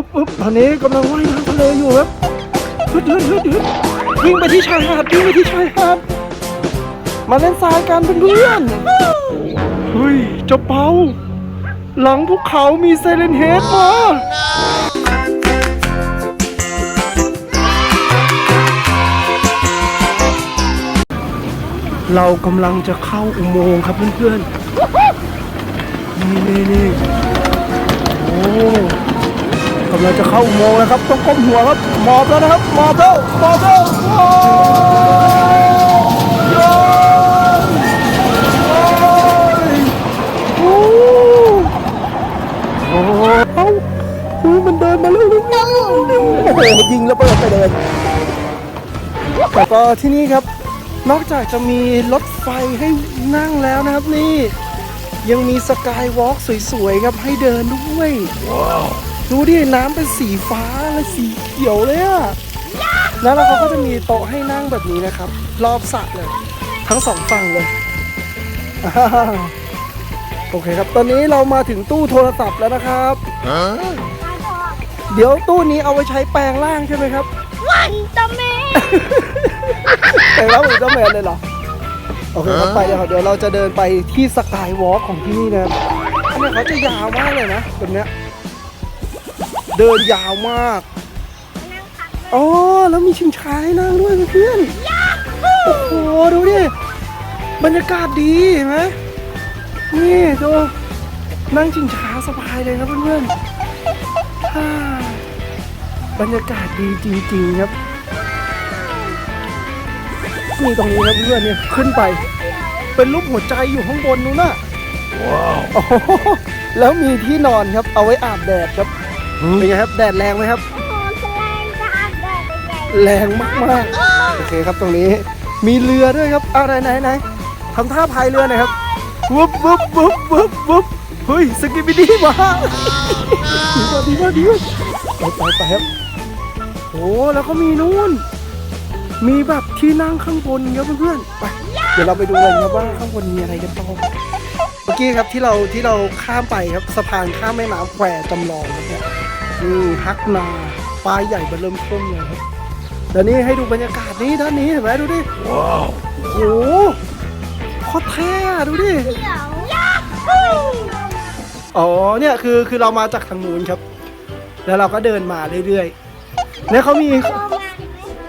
ปุ๊บปุ๊บตอนนี้กำลังว่ายน้ำทะเลอยู่ครับฮึดฮึดฮึดฮึดวิ่งไปที่ชายหาดวิ่งไปที่ชายหาดมาเล่นทรายกันเพื่อนๆเฮ้ยเจ้าเปาหลังภูเขามีไซเลนเฮดมาเรากำลังจะเข้าอุโมงค์ครับเพื่อนๆ นี่นี่นี่โอ้ กำลังจะเข้าอุโมงค์แล้วครับต้องก้มหัวครับหมอบแล้วนะครับหมอบแล้วหมอบแล้วโอ้ยโยนโอ้ยโอ้โหเอ้าอุ๊ยมันเดินมาเร็วเร็วเร็วเร็วโอ้โหยิงระเบิดไปเลยแต่ก็ที่นี่ครับ นอกจากจะมีรถไฟให้นั่งแล้วนะครับนี่ ยังมีสกายวอล์กสวยๆครับให้เดินด้วย ว้าว ดูดิ น้ำเป็นสีฟ้าและสีเขียวเลยอะแล้วเราก็จะมีโต๊ะให้นั่งแบบนี้นะครับ รอบสระเลย ทั้งสองฝั่งเลยอ่าโอเคครับ ตอนนี้เรามาถึงตู้โทรศัพท์แล้วนะครับ เดี๋ยวตู้นี้เอาไว้ใช้แปลงร่างใช่ไหมครับ วันตะเมแต่ว่าผมก็แมนเลยเหรอ โอเคครับไปเดี๋ยวเดี๋ยวเราจะเดินไปที่สกายวอล์กของที่นี่นะครับอันนี้เขาจะยาวมากเลยนะแบบเนี้ย เดินยาวมากอ๋อแล้วมีชิงช้าให้นั่งด้วยเพื่อนๆโอ้โหดูดิบรรยากาศดีเห็นไหมนี่ดูนั่งชิงช้าสบายเลยครับเพื่อนๆฮ่าบรรยากาศดีจริงๆครับนี่ตรงนี้ครับเพื่อนเนี่ยขึ้นไป เป็นรูปหัวใจอยู่ข้างบนนู้นน่ะว้าวแล้วมีที่นอนครับเอาไว้อาบแดดครับ เป็นไงครับแดดแรงไหมครับ โอ้แสดงจะอาบแดดไปใหญ่แรงมากๆโอเคครับตรงนี้มีเรือด้วยครับเอาไหนไหนไหนทำท่าพายเรือหน่อยครับวุบวุบวุบวุบวุบเฮ้ยสกิปปิดี้มาดีมากดีมากดีมากไปไปไปครับโอ้แล้วก็มีนู่น มีแบบที่นั่งข้างบนครับเพื่อนๆไปเดี๋ยวเราไปดูกันครับว่าข้างบนมีอะไรกันต่อเมื่อกี้ครับที่เราที่เราข้ามไปครับสะพานข้ามแม่น้ำแควจำลองครับเนี่ย นี่ฮักนาปลายใหญ่บเริ่มต้นเลยครับเดี๋ยวนี้ให้ดูบรรยากาศนี้ด้านนี้เห็นไหมดูดิ ว้าวโอ้โหโคตรเท่อะดูดิ อ๋อเนี่ยคือคือเรามาจากทางนู้นครับ แล้วเราก็เดินมาเรื่อยๆเนี่ยเขามี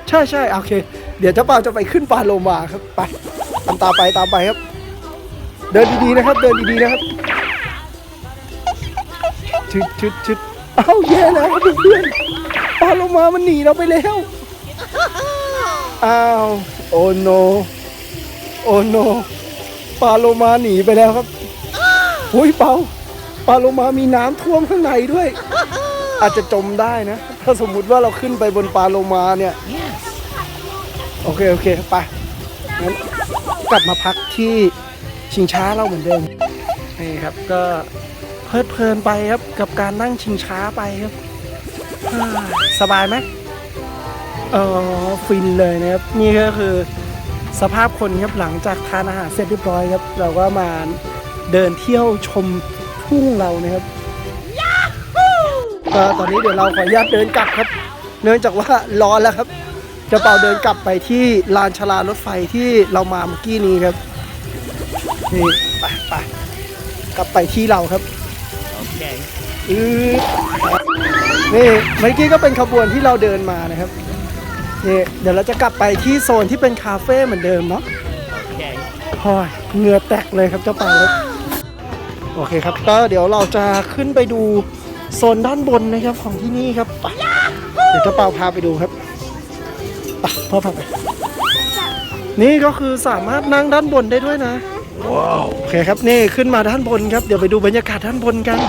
ใช่ใช่โอเค เดี๋ยวเจ้าเปาจะไปขึ้นปลาโลมาครับไปตามตาไปตามไปครับ เดินดีๆนะครับ เดินดีๆนะครับชึดชึดชึด อ้าแย่แล้วเพื่อนปลาโลมามันหนีเราไปแล้วอ้าวโอ้โนโอ้โนปลาโลมาหนีไปแล้วครับหุยเปาปลาโลมามีน้ำท่วมข้างในด้วย อาจจะจมได้นะ ถ้าสมมุติว่าเราขึ้นไปบนปลาโลมาเนี่ย โอเค โอเค ไปงั้นกลับมาพักที่ชิงช้าเราเหมือนเดิมนี่ครับก็ เพลิดเพลินไปครับกับการนั่งชิงช้าไปครับสบายไหมเออฟินเลยนะครับนี่ก็คือสภาพคนครับหลังจากทานอาหารเสร็จเรียบร้อยครับ เราก็มาเดินเที่ยวชมทุ่งเรานะครับก็ตอนนี้เดี๋ยวเราขออนุญาตเดินกลับครับ เนื่องจากว่าร้อนแล้วครับจะเป่าเดินกลับไปที่ลานชลารถไฟที่เรามาเมื่อกี้นี้ครับนี่ไปไปกลับไปที่เราครับ เคนี่เมื่อกี้ก็เป็นขบวนที่เราเดินมานะครับนี่เดี๋ยวเราจะกลับไปที่โซนที่เป็นคาเฟ่เหมือนเดิมเนาะพอยเหงื่อแตกเลยครับเจ้าเป่าครับโอเคครับก็เดี๋ยวเราจะขึ้นไปดูโซนด้านบนนะครับของที่นี่ครับไปเดี๋ยวเจ้าเป่าพาไปดูครับไปพ่อพาไป นี่ก็คือสามารถนั่งด้านบนได้ด้วยนะว้าวโอเคครับนี่ขึ้นมาด้านบนครับ เดี๋ยวไปดูบรรยากาศด้านบนกัน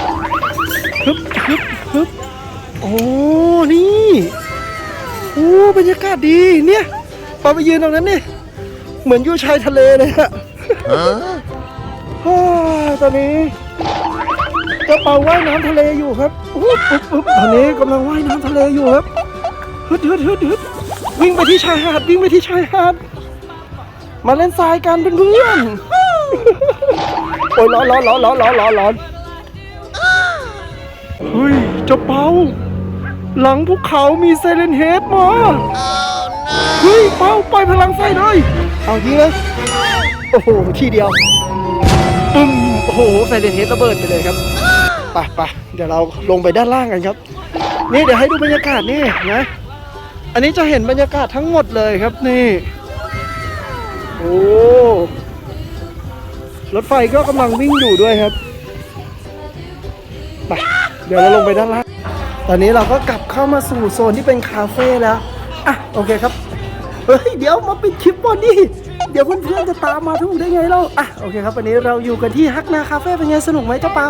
ฮึบฮึบฮึบโอ้นี่โอ้บรรยากาศดีเนี่ยพอไปยืนตรงนั้นนี่เหมือนอยู่ชายทะเลเลยอะฮ่าตอนนี้กระเป๋าว่ายน้ำทะเลอยู่ครับอุ๊บอุ๊บอุ๊บตอนนี้กำลังว่ายน้ำทะเลอยู่ครับฮึดฮึดฮึดฮึดวิ่งไปที่ชายหาดวิ่งไปที่ชายหาดมาเล่นทรายกันเพื่อนๆโอ้ยร้อนร้อนร้อนร้อนร้อนร้อนร้อน เฮ้ยเจ้าเปาหลังภูเขามีไซเลนเฮดมาเฮ้ยเป้าปล่อยพลังไฟเลยเอายิงเลยโอ้โหทีเดียวปึ้มโอ้โหไซเลนเฮดระเบิดไปเลยครับไปไปเดี๋ยวเราลงไปด้านล่างกันครับ นี่เดี๋ยวให้ดูบรรยากาศนี่นะอันนี้จะเห็นบรรยากาศทั้งหมดเลยครับนี่โอ้รถไฟก็กำลังวิ่งอยู่ด้วยครับไปเดี๋ยวเราลงไปด้านล่าง ตอนนี้เราก็กลับเข้ามาสู่โซนที่เป็นคาเฟ่แล้ว อะ โอเคครับ เฮ้ย เดี๋ยวมาปิดคลิปก่อนดิเดี๋ยวเพื่อนๆจะตามมาทุกได้ไงเรา อะ โอเคครับวันนี้เราอยู่กันที่ฮักนาคาเฟ่เป็นไงสนุกไหมเจ้าเปา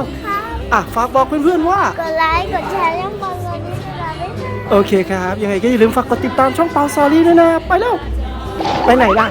อะ ฝากบอกเพื่อนๆว่า กดไลค์ กดแชร์ยังบอลเลยนี่จะได้ไม่โอเคครับ ยังไงก็อย่าลืมฝากกดติดตามช่องเปาซอรี่ด้วยนะ ไปแล้ว ไปไหนล่ะ